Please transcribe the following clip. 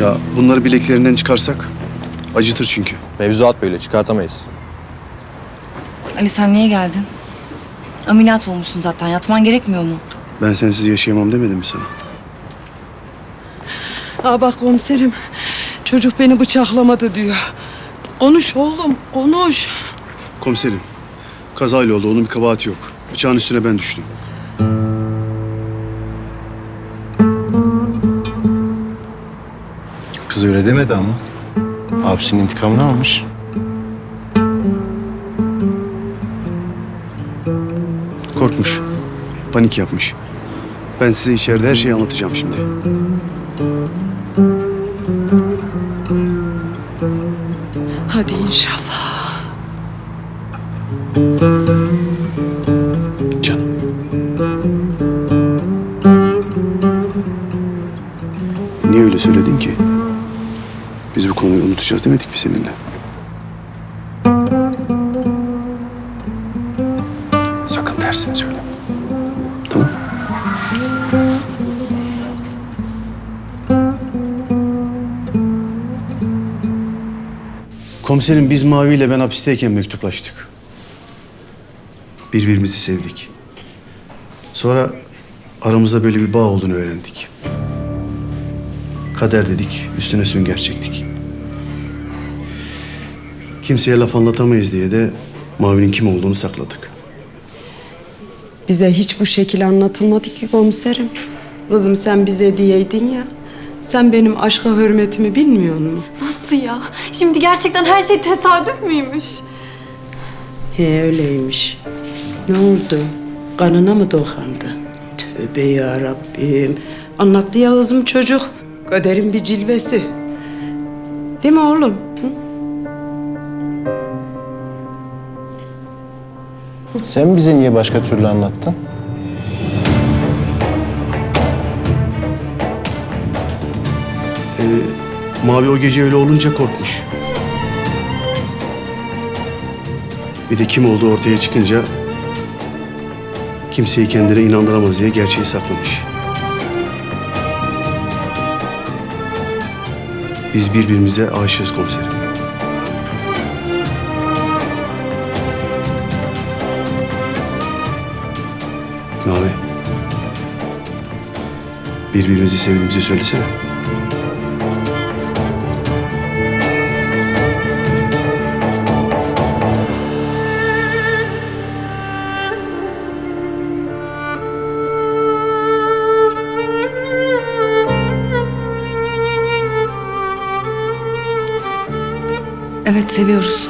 Ya bunları bileklerinden çıkarsak acıtır çünkü. Mevzuat böyle çıkartamayız. Ali sen niye geldin? Ameliyat olmuşsun zaten. Yatman gerekmiyor mu? Ben sensiz yaşayamam demedim mi sana? Aa bak komiserim. Çocuk beni bıçaklamadı diyor. Konuş oğlum, konuş. Komiserim, kazayla oldu. Onun bir kabahati yok. Bıçağın üstüne ben düştüm. Kız öyle demedi ama. Abisinin intikamını almış. Korkmuş. Panik yapmış. Ben size içeride her şeyi anlatacağım şimdi. Hadi inşallah. Canım. Niye öyle söyledin ki? Biz bu konuyu unutacağız demedik mi seninle? Sakın tersini söyle. Tamam. Komiserim biz Mavi ile ben hapisteyken mektuplaştık. Birbirimizi sevdik. Sonra aramızda böyle bir bağ olduğunu öğrendik. Kader dedik, üstüne sünger çektik. Kimseye laf anlatamayız diye de Mavi'nin kim olduğunu sakladık. Bize hiç bu şekil anlatılmadı ki komiserim. Kızım sen bize diyeydin ya. Sen benim aşka hürmetimi bilmiyor musun? Nasıl ya? Şimdi gerçekten her şey tesadüf müymüş? He öyleymiş. Ne oldu? Kanına mı dokandı? Tövbe ya Rabbim. Anlattı ya kızım çocuk. Kaderin bir cilvesi. Değil mi oğlum? Hı? Sen bize niye başka türlü anlattın? Mavi o gece öyle olunca korkmuş. Bir de kim olduğu ortaya çıkınca kimseyi kendine inandıramaz diye gerçeği saklamış. Biz birbirimize aşığız komiserim. Mavi. Birbirimizi sevdiğimizi söylesene. Evet seviyoruz.